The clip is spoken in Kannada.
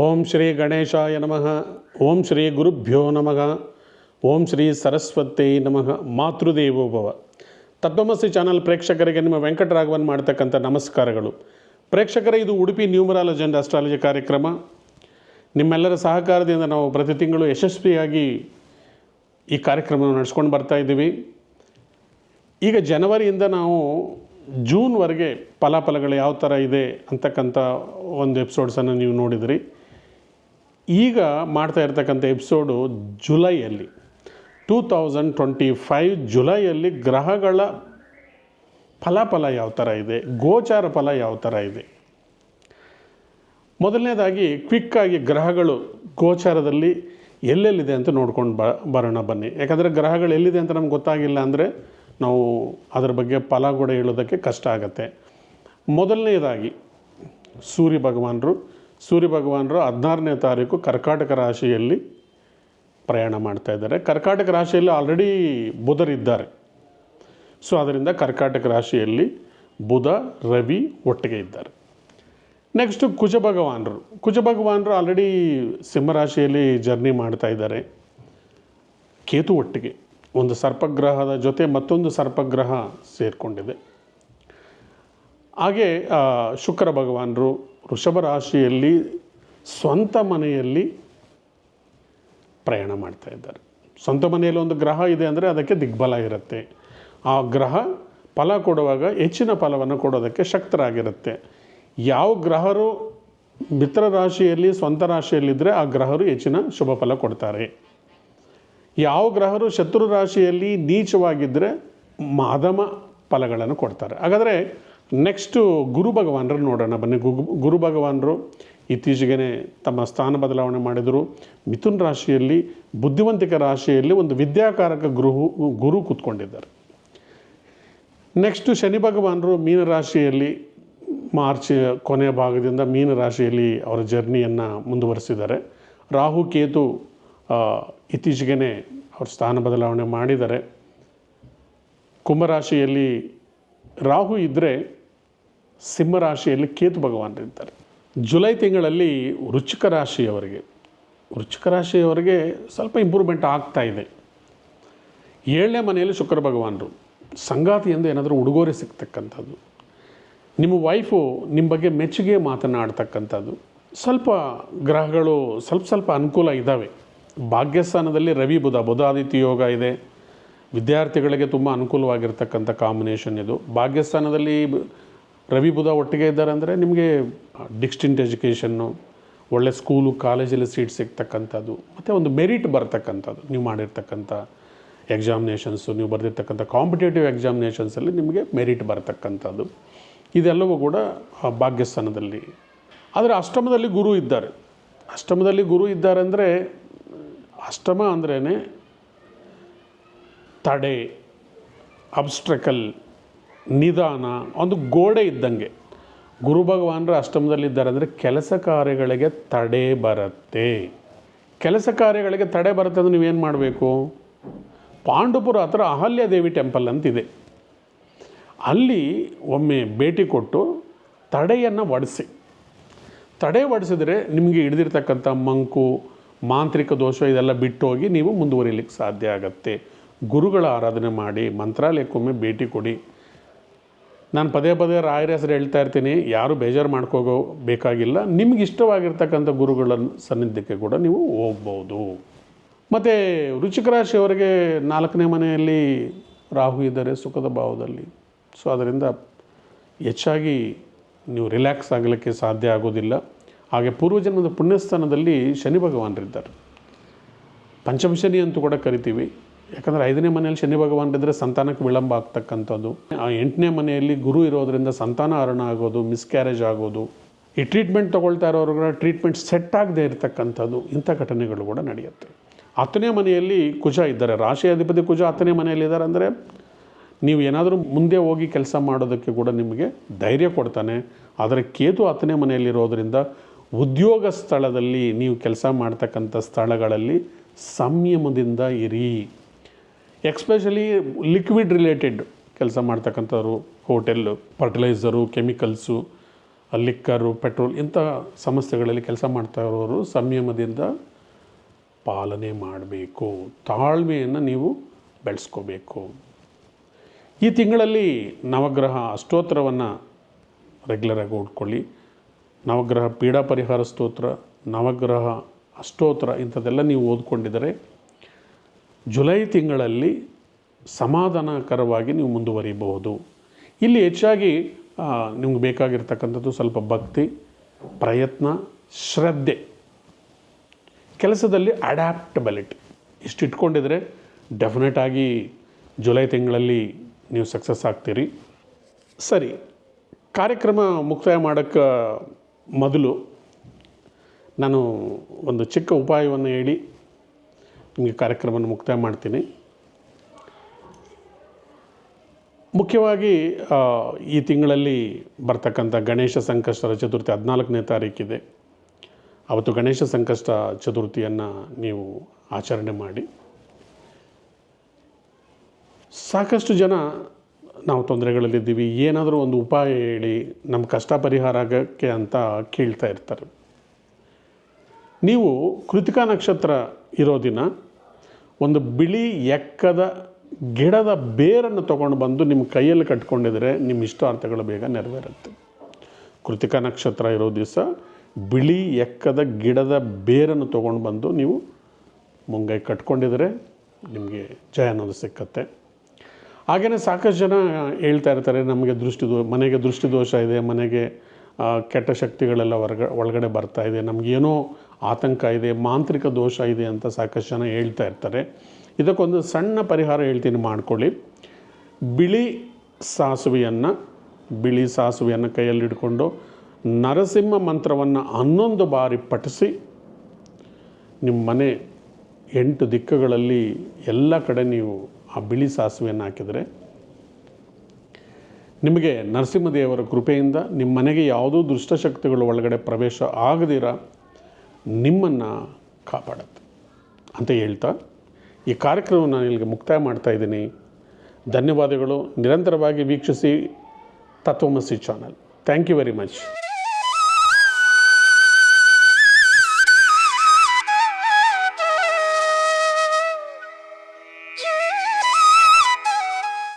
ಓಂ ಶ್ರೀ ಗಣೇಶಾಯ ನಮಃ. ಓಂ ಶ್ರೀ ಗುರುಭ್ಯೋ ನಮಃ. ಓಂ ಶ್ರೀ ಸರಸ್ವತಿ ನಮಃ. ಮಾತೃದೇವೋಭವ ತತ್ವಮಸಿ ಚಾನಲ್ ಪ್ರೇಕ್ಷಕರಿಗೆ ನಿಮ್ಮ ವೆಂಕಟರಾಘವನ್ ಮಾಡ್ತಕ್ಕಂಥ ನಮಸ್ಕಾರಗಳು. ಪ್ರೇಕ್ಷಕರೇ, ಇದು ಉಡುಪಿ ನ್ಯೂಮರಾಲಜಿ ಅಂಡ್ ಅಸ್ಟ್ರಾಲಜಿ ಕಾರ್ಯಕ್ರಮ. ನಿಮ್ಮೆಲ್ಲರ ಸಹಕಾರದಿಂದ ನಾವು ಪ್ರತಿ ತಿಂಗಳು ಯಶಸ್ವಿಯಾಗಿ ಈ ಕಾರ್ಯಕ್ರಮವನ್ನು ನಡೆಸ್ಕೊಂಡು ಬರ್ತಾ ಇದ್ದೀವಿ. ಈಗ ಜನವರಿಯಿಂದ ನಾವು ಜೂನ್ವರೆಗೆ ಫಲಾಫಲಗಳು ಯಾವ ಥರ ಇದೆ ಅಂತಕ್ಕಂಥ ಒಂದು ಎಪಿಸೋಡ್ಸನ್ನು ನೀವು ನೋಡಿದ್ರಿ. ಈಗ ಮಾಡ್ತಾ ಇರ್ತಕ್ಕಂಥ ಎಪಿಸೋಡು ಜುಲೈಯಲ್ಲಿ ಟೂ ತೌಸಂಡ್ ಟ್ವೆಂಟಿ ಫೈವ್ ಜುಲೈಯಲ್ಲಿ ಗ್ರಹಗಳ ಫಲಾಫಲ ಯಾವ ಥರ ಇದೆ, ಗೋಚಾರ ಫಲ ಯಾವ ಥರ ಇದೆ. ಮೊದಲನೇದಾಗಿ ಕ್ವಿಕ್ಕಾಗಿ ಗ್ರಹಗಳು ಗೋಚಾರದಲ್ಲಿ ಎಲ್ಲೆಲ್ಲಿದೆ ಅಂತ ನೋಡ್ಕೊಂಡು ಬ, ಬರೋಣ ಬನ್ನಿ. ಯಾಕಂದರೆ ಗ್ರಹಗಳು ಎಲ್ಲಿದೆ ಅಂತ ನಮ್ಗೆ ಗೊತ್ತಾಗಿಲ್ಲ ಅಂದರೆ ನಾವು ಅದರ ಬಗ್ಗೆ ಫಲ ಕೂಡ ಹೇಳೋದಕ್ಕೆ ಕಷ್ಟ ಆಗುತ್ತೆ. ಮೊದಲನೇದಾಗಿ ಸೂರ್ಯ ಭಗವಾನರು ಸೂರ್ಯ ಭಗವಾನರು ಹದಿನಾರನೇ ತಾರೀಕು ಕರ್ಕಾಟಕ ರಾಶಿಯಲ್ಲಿ ಪ್ರಯಾಣ ಮಾಡ್ತಾ ಇದ್ದಾರೆ. ಕರ್ಕಾಟಕ ರಾಶಿಯಲ್ಲಿ ಆಲ್ರೆಡಿ ಬುಧರಿದ್ದಾರೆ ಸೊ ಅದರಿಂದ ಕರ್ಕಾಟಕ ರಾಶಿಯಲ್ಲಿ ಬುಧ, ರವಿ ಒಟ್ಟಿಗೆ ಇದ್ದಾರೆ. ನೆಕ್ಸ್ಟು ಕುಜ ಭಗವಾನರು ಕುಜ ಭಗವಾನರು ಆಲ್ರೆಡಿ ಸಿಂಹರಾಶಿಯಲ್ಲಿ ಜರ್ನಿ ಮಾಡ್ತಾ ಇದ್ದಾರೆ. ಕೇತು ಒಟ್ಟಿಗೆ ಒಂದು ಸರ್ಪಗ್ರಹದ ಜೊತೆ ಮತ್ತೊಂದು ಸರ್ಪಗ್ರಹ ಸೇರಿಕೊಂಡಿದೆ. ಹಾಗೆ ಶುಕ್ರ ಭಗವಾನರು ವೃಷಭ ರಾಶಿಯಲ್ಲಿ ಸ್ವಂತ ಮನೆಯಲ್ಲಿ ಪ್ರಯಾಣ ಮಾಡ್ತಾ ಇದ್ದಾರೆ. ಸ್ವಂತ ಮನೆಯಲ್ಲಿ ಒಂದು ಗ್ರಹ ಇದೆ ಅಂದರೆ ಅದಕ್ಕೆ ದಿಗ್ಬಲ ಇರುತ್ತೆ. ಆ ಗ್ರಹ ಫಲ ಕೊಡುವಾಗ ಹೆಚ್ಚಿನ ಫಲವನ್ನು ಕೊಡೋದಕ್ಕೆ ಶಕ್ತರಾಗಿರುತ್ತೆ. ಯಾವ ಗ್ರಹರು ಮಿತ್ರ ರಾಶಿಯಲ್ಲಿ, ಸ್ವಂತ ರಾಶಿಯಲ್ಲಿದ್ದರೆ ಆ ಗ್ರಹರು ಹೆಚ್ಚಿನ ಶುಭ ಫಲ ಕೊಡ್ತಾರೆ. ಯಾವ ಗ್ರಹರು ಶತ್ರು ರಾಶಿಯಲ್ಲಿ ನೀಚವಾಗಿದ್ದರೆ ಮಾಧಮ ಫಲಗಳನ್ನು ಕೊಡ್ತಾರೆ. ಹಾಗಾದರೆ ನೆಕ್ಸ್ಟು ಗುರು ಭಗವಾನರು ನೋಡೋಣ. ಬನ್ನಿ ಗುರು ಭಗವಾನರು ಇತ್ತೀಚೆಗೆ ತಮ್ಮ ಸ್ಥಾನ ಬದಲಾವಣೆ ಮಾಡಿದರು. ಮಿಥುನ್ ರಾಶಿಯಲ್ಲಿ, ಬುದ್ಧಿವಂತಿಕ ರಾಶಿಯಲ್ಲಿ ಒಂದು ವಿದ್ಯಾಕಾರಕ ಗುರು ಗುರು ಕೂತ್ಕೊಂಡಿದ್ದಾರೆ. ನೆಕ್ಸ್ಟು ಶನಿ ಭಗವಾನರು ಮೀನರಾಶಿಯಲ್ಲಿ ಮಾರ್ಚ್ ಕೊನೆಯ ಭಾಗದಿಂದ ಮೀನರಾಶಿಯಲ್ಲಿ ಅವರ ಜರ್ನಿಯನ್ನು ಮುಂದುವರಿಸಿದ್ದಾರೆ. ರಾಹು, ಕೇತು ಇತ್ತೀಚೆಗೆ ಅವ್ರ ಸ್ಥಾನ ಬದಲಾವಣೆ ಮಾಡಿದ್ದಾರೆ. ಕುಂಭರಾಶಿಯಲ್ಲಿ ರಾಹು ಇದ್ದರೆ ಸಿಂಹರಾಶಿಯಲ್ಲಿ ಕೇತು ಭಗವಾನರಿದ್ದಾರೆ ಜುಲೈ ತಿಂಗಳಲ್ಲಿ ವೃಶ್ಚಿಕ ರಾಶಿಯವರಿಗೆ ವೃಶ್ಚಿಕ ರಾಶಿಯವರಿಗೆ ಸ್ವಲ್ಪ ಇಂಪ್ರೂವ್ಮೆಂಟ್ ಆಗ್ತಾ ಇದೆ. ಏಳನೇ ಮನೆಯಲ್ಲಿ ಶುಕ್ರ ಭಗವಾನರು ಸಂಗಾತಿಯಿಂದ ಏನಾದರೂ ಉಡುಗೊರೆ ಸಿಗ್ತಕ್ಕಂಥದ್ದು, ನಿಮ್ಮ ವೈಫು ನಿಮ್ಮ ಬಗ್ಗೆ ಮೆಚ್ಚುಗೆ ಮಾತನಾಡ್ತಕ್ಕಂಥದ್ದು, ಸ್ವಲ್ಪ ಗ್ರಹಗಳು ಸ್ವಲ್ಪ ಸ್ವಲ್ಪ ಅನುಕೂಲ ಇದ್ದಾವೆ ಭಾಗ್ಯಸ್ಥಾನದಲ್ಲಿ ರವಿ ಬುಧ ಬುಧಾದಿತ್ಯ ಯೋಗ ಇದೆ. ವಿದ್ಯಾರ್ಥಿಗಳಿಗೆ ತುಂಬ ಅನುಕೂಲವಾಗಿರ್ತಕ್ಕಂಥ ಕಾಂಬಿನೇಷನ್ ಇದು. ಭಾಗ್ಯಸ್ಥಾನದಲ್ಲಿ ರವಿ ಬುಧ ಒಟ್ಟಿಗೆ ಇದ್ದಾರೆ ಅಂದರೆ ನಿಮಗೆ ಡಿಸ್ಟಿಂಟ್ ಎಜುಕೇಷನ್ನು ಒಳ್ಳೆ ಸ್ಕೂಲು ಕಾಲೇಜಲ್ಲಿ ಸೀಟ್ ಸಿಗ್ತಕ್ಕಂಥದ್ದು, ಮತ್ತು ಒಂದು ಮೆರಿಟ್ ಬರ್ತಕ್ಕಂಥದ್ದು. ನೀವು ಮಾಡಿರ್ತಕ್ಕಂಥ ಎಕ್ಸಾಮಿನೇಷನ್ಸು ನೀವು ಬರೆದಿರ್ತಕ್ಕಂಥ ಕಾಂಪಿಟೇಟಿವ್ ಎಕ್ಸಾಮಿನೇಷನ್ಸಲ್ಲಿ ನಿಮಗೆ ಮೆರಿಟ್ ಬರ್ತಕ್ಕಂಥದ್ದು. ಇದೆಲ್ಲವೂ ಕೂಡ ಭಾಗ್ಯಸ್ಥಾನದಲ್ಲಿ. ಆದರೆ ಅಷ್ಟಮದಲ್ಲಿ ಗುರು ಇದ್ದಾರೆ. ಅಷ್ಟಮದಲ್ಲಿ ಗುರು ಇದ್ದಾರೆ ಅಂದರೆ, ಅಷ್ಟಮ ಅಂದ್ರೇ ತಡೆ ಅಬ್ಸ್ಟ್ರಕಲ್ ನಿಧಾನ, ಒಂದು ಗೋಡೆ ಇದ್ದಂಗೆ. ಗುರು ಭಗವಾನರು ಅಷ್ಟಮದಲ್ಲಿದ್ದಾರೆ ಅಂದರೆ ಕೆಲಸ ಕಾರ್ಯಗಳಿಗೆ ತಡೆ ಬರುತ್ತೆ. ಕೆಲಸ ಕಾರ್ಯಗಳಿಗೆ ತಡೆ ಬರುತ್ತೆ ಅಂದರೆ ನೀವೇನು ಮಾಡಬೇಕು? ಪಾಂಡುಪುರ ಹತ್ರ ಅಹಲ್ಯ ದೇವಿ ಟೆಂಪಲ್ ಅಂತಿದೆ. ಅಲ್ಲಿ ಒಮ್ಮೆ ಭೇಟಿ ಕೊಟ್ಟು ತಡೆಯನ್ನು ಒಡಿಸಿ. ತಡೆ ಒಡಿಸಿದ್ರೆ ನಿಮಗೆ ಹಿಡಿದಿರ್ತಕ್ಕಂಥ ಮಂಕು, ಮಾಂತ್ರಿಕ ದೋಷ ಇದೆಲ್ಲ ಬಿಟ್ಟೋಗಿ ನೀವು ಮುಂದುವರಿಲಿಕ್ಕೆ ಸಾಧ್ಯ ಆಗತ್ತೆ. ಗುರುಗಳ ಆರಾಧನೆ ಮಾಡಿ, ಮಂತ್ರಾಲಯಕ್ಕೊಮ್ಮೆ ಭೇಟಿ ಕೊಡಿ. ನಾನು ಪದೇ ಪದೇ ರಾಯರ ಹೆಸರು ಹೇಳ್ತಾ ಇರ್ತೀನಿ, ಯಾರು ಬೇಜಾರು ಮಾಡ್ಕೋಗೋ ಬೇಕಾಗಿಲ್ಲ. ನಿಮ್ಗೆ ಇಷ್ಟವಾಗಿರ್ತಕ್ಕಂಥ ಗುರುಗಳ ಸನ್ನಿಧ್ಯಕ್ಕೆ ಕೂಡ ನೀವು ಹೋಗ್ಬೋದು. ಮತ್ತು ವೃಶ್ಚಿಕ ರಾಶಿಯವರಿಗೆ ನಾಲ್ಕನೇ ಮನೆಯಲ್ಲಿ ರಾಹು ಇದ್ದಾರೆ ಸುಖದ ಭಾವದಲ್ಲಿ. ಸೊ ಅದರಿಂದ ಹೆಚ್ಚಾಗಿ ನೀವು ರಿಲ್ಯಾಕ್ಸ್ ಆಗಲಿಕ್ಕೆ ಸಾಧ್ಯ ಆಗೋದಿಲ್ಲ. ಹಾಗೆ ಪೂರ್ವಜನ್ಮದ ಪುಣ್ಯಸ್ಥಾನದಲ್ಲಿ ಶನಿ ಭಗವಾನರಿದ್ದಾರೆ. ಪಂಚಮ ಶನಿ ಅಂತೂ ಕೂಡ ಕರಿತೀವಿ. ಯಾಕಂದರೆ ಐದನೇ ಮನೆಯಲ್ಲಿ ಶನಿ ಭಗವಾನ್ ಇದ್ದರೆ ಸಂತಾನಕ್ಕೆ ವಿಳಂಬ ಆಗ್ತಕ್ಕಂಥದ್ದು. ಆ ಎಂಟನೇ ಮನೆಯಲ್ಲಿ ಗುರು ಇರೋದರಿಂದ ಸಂತಾನ ಹರಣ ಆಗೋದು ಮಿಸ್ಕ್ಯಾರೇಜ್ ಆಗೋದು, ಈ ಟ್ರೀಟ್ಮೆಂಟ್ ತೊಗೊಳ್ತಾ ಇರೋರ್ಗಳ ಟ್ರೀಟ್ಮೆಂಟ್ ಸೆಟ್ ಆಗದೆ ಇರತಕ್ಕಂಥದ್ದು, ಇಂಥ ಘಟನೆಗಳು ಕೂಡ ನಡೆಯುತ್ತೆ. ಹತ್ತನೇ ಮನೆಯಲ್ಲಿ ಕುಜ ಇದ್ದಾರೆ. ರಾಶಿ ಅಧಿಪತಿ ಕುಜ ಹತ್ತನೇ ಮನೆಯಲ್ಲಿ ಇದ್ದಾರೆ ಅಂದರೆ ನೀವು ಏನಾದರೂ ಮುಂದೆ ಹೋಗಿ ಕೆಲಸ ಮಾಡೋದಕ್ಕೆ ಕೂಡ ನಿಮಗೆ ಧೈರ್ಯ ಕೊಡ್ತಾನೆ. ಆದರೆ ಕೇತು ಹತ್ತನೇ ಮನೆಯಲ್ಲಿರೋದರಿಂದ ಉದ್ಯೋಗ ಸ್ಥಳದಲ್ಲಿ ನೀವು ಕೆಲಸ ಮಾಡ್ತಕ್ಕಂಥ ಸ್ಥಳಗಳಲ್ಲಿ ಸಂಯಮದಿಂದ ಇರಿ. ಎಕ್ಸ್ಪೆಷಲಿ ಲಿಕ್ವಿಡ್ ರಿಲೇಟೆಡ್ ಕೆಲಸ ಮಾಡ್ತಕ್ಕಂಥವ್ರು, hotel, fertilizer, chemicals, liquor, petrol ಇಂಥ ಸಮಸ್ಯೆಗಳಲ್ಲಿ ಕೆಲಸ ಮಾಡ್ತಾ ಇರೋರು ಸಂಯಮದಿಂದ ಪಾಲನೆ ಮಾಡಬೇಕು. ತಾಳ್ಮೆಯನ್ನು ನೀವು ಬೆಳೆಸ್ಕೋಬೇಕು. ಈ ತಿಂಗಳಲ್ಲಿ ನವಗ್ರಹ ಅಷ್ಟೋತ್ತರವನ್ನು ರೆಗ್ಯುಲರಾಗಿ ಓದ್ಕೊಳ್ಳಿ ನವಗ್ರಹ ಪೀಡಾ ಪರಿಹಾರ ಸ್ತೋತ್ರ, ನವಗ್ರಹ ಅಷ್ಟೋತ್ತರ ಇಂಥದ್ದೆಲ್ಲ ನೀವು ಓದ್ಕೊಂಡಿದ್ದರೆ ಜುಲೈ ತಿಂಗಳಲ್ಲಿ ಸಮಾಧಾನಕರವಾಗಿ ನೀವು ಮುಂದುವರಿಬಹುದು ಇಲ್ಲಿ ಹೆಚ್ಚಾಗಿ ನಿಮ್ಗೆ ಬೇಕಾಗಿರ್ತಕ್ಕಂಥದ್ದು ಸ್ವಲ್ಪ ಭಕ್ತಿ, ಪ್ರಯತ್ನ, ಶ್ರದ್ಧೆ. ಕೆಲಸದಲ್ಲಿ ಅಡ್ಯಾಪ್ಟಬಿಲಿಟಿ ಇಷ್ಟು ಇಟ್ಕೊಂಡಿದ್ರೆ ಡೆಫಿನೆಟ್ ಆಗಿ ಜುಲೈ ತಿಂಗಳಲ್ಲಿ ನೀವು ಸಕ್ಸಸ್ ಆಗ್ತೀರಿ. ಸರಿ, ಕಾರ್ಯಕ್ರಮ ಮುಕ್ತಾಯ ಮಾಡೋಕ್ಕೆ ಮೊದಲು ನಾನು ಒಂದು ಚಿಕ್ಕ ಉಪಾಯವನ್ನು ಹೇಳಿ ನಿಮಗೆ ಕಾರ್ಯಕ್ರಮವನ್ನು ಮುಕ್ತಾಯ ಮಾಡ್ತೀನಿ. ಮುಖ್ಯವಾಗಿ ಈ ತಿಂಗಳಲ್ಲಿ ಬರ್ತಕ್ಕಂಥ ಗಣೇಶ ಸಂಕಷ್ಟರ ಚತುರ್ಥಿ ಹದಿನಾಲ್ಕನೇ ತಾರೀಕಿದೆ ಅವತ್ತು ಗಣೇಶ ಸಂಕಷ್ಟ ಚತುರ್ಥಿಯನ್ನು ನೀವು ಆಚರಣೆ ಮಾಡಿ. ಸಾಕಷ್ಟು ಜನ ನಾವು ತೊಂದರೆಗಳಲ್ಲಿದ್ದೀವಿ. ಏನಾದರೂ ಒಂದು ಉಪಾಯ ಹೇಳಿ ನಮ್ಮ ಕಷ್ಟ ಪರಿಹಾರ ಆಗೋಕ್ಕೆ ಅಂತ ಕೇಳ್ತಾ ಇರ್ತಾರೆ. ನೀವು ಕೃತಿಕಾ ನಕ್ಷತ್ರ ಇರೋ ದಿನ ಒಂದು ಬಿಳಿ ಎಕ್ಕದ ಗಿಡದ ಬೇರನ್ನು ತೊಗೊಂಡು ಬಂದು ನಿಮ್ಮ ಕೈಯಲ್ಲಿ ಕಟ್ಕೊಂಡಿದ್ರೆ ನಿಮ್ಮ ಇಷ್ಟಾರ್ಥಗಳು ಬೇಗ ನೆರವೇರುತ್ತೆ. ಕೃತಿಕಾ ನಕ್ಷತ್ರ ಇರೋ ದಿವಸ ಬಿಳಿ ಎಕ್ಕದ ಗಿಡದ ಬೇರನ್ನು ತೊಗೊಂಡು ಬಂದು ನೀವು ಮುಂಗೈ ಕಟ್ಕೊಂಡಿದ್ರೆ ನಿಮಗೆ ಜಯ ಅನ್ನೋದು ಸಿಕ್ಕತ್ತೆ. ಹಾಗೆಯೇ ಸಾಕಷ್ಟು ಜನ ಹೇಳ್ತಾ ಇರ್ತಾರೆ, ನಮಗೆ ದೃಷ್ಟಿ ದೋ, ಮನೆಗೆ ದೃಷ್ಟಿ ದೋಷ ಇದೆ, ಮನೆಗೆ ಕೆಟ್ಟ ಶಕ್ತಿಗಳೆಲ್ಲ ಹೊರಗ, ಒಳಗಡೆ ಬರ್ತಾ ಇದೆ ನಮಗೇನೋ ಆತಂಕ ಇದೆ, ಮಾಂತ್ರಿಕ ದೋಷ ಇದೆ ಅಂತ ಸಾಕಷ್ಟು ಜನ ಹೇಳ್ತಾ ಇರ್ತಾರೆ. ಇದಕ್ಕೊಂದು ಸಣ್ಣ ಪರಿಹಾರ ಹೇಳ್ತೀನಿ ಮಾಡ್ಕೊಳ್ಳಿ. ಬಿಳಿ ಸಾಸುವೆಯನ್ನು ಬಿಳಿ ಸಾಸುವೆಯನ್ನು ಕೈಯಲ್ಲಿ ಹಿಡ್ಕೊಂಡು ನರಸಿಂಹ ಮಂತ್ರವನ್ನು ಹನ್ನೊಂದು ಬಾರಿ ಪಠಿಸಿ, ನಿಮ್ಮ ಮನೆ ಎಂಟು ದಿಕ್ಕುಗಳಲ್ಲಿ ಎಲ್ಲ ಕಡೆ ನೀವು ಆ ಬಿಳಿ ಸಾಸುವೆಯನ್ನು ಹಾಕಿದರೆ ನಿಮಗೆ ನರಸಿಂಹದೇವರ ಕೃಪೆಯಿಂದ ನಿಮ್ಮ ಮನೆಗೆ ಯಾವುದೂ ದುಷ್ಟಶಕ್ತಿಗಳು ಒಳಗಡೆ ಪ್ರವೇಶ ಆಗದಿರ. ನಿಮ್ಮನ್ನು ಕಾಪಾಡುತ್ತೆ ಅಂತ ಹೇಳ್ತಾ ಈ ಕಾರ್ಯಕ್ರಮವನ್ನು ನಾನು ಇಲ್ಲಿಗೆ ಮುಕ್ತಾಯ ಮಾಡ್ತಾ ಇದ್ದೀನಿ. ಧನ್ಯವಾದಗಳು. ನಿರಂತರವಾಗಿ ವೀಕ್ಷಿಸಿ Tatvamasi channel. Thank you very much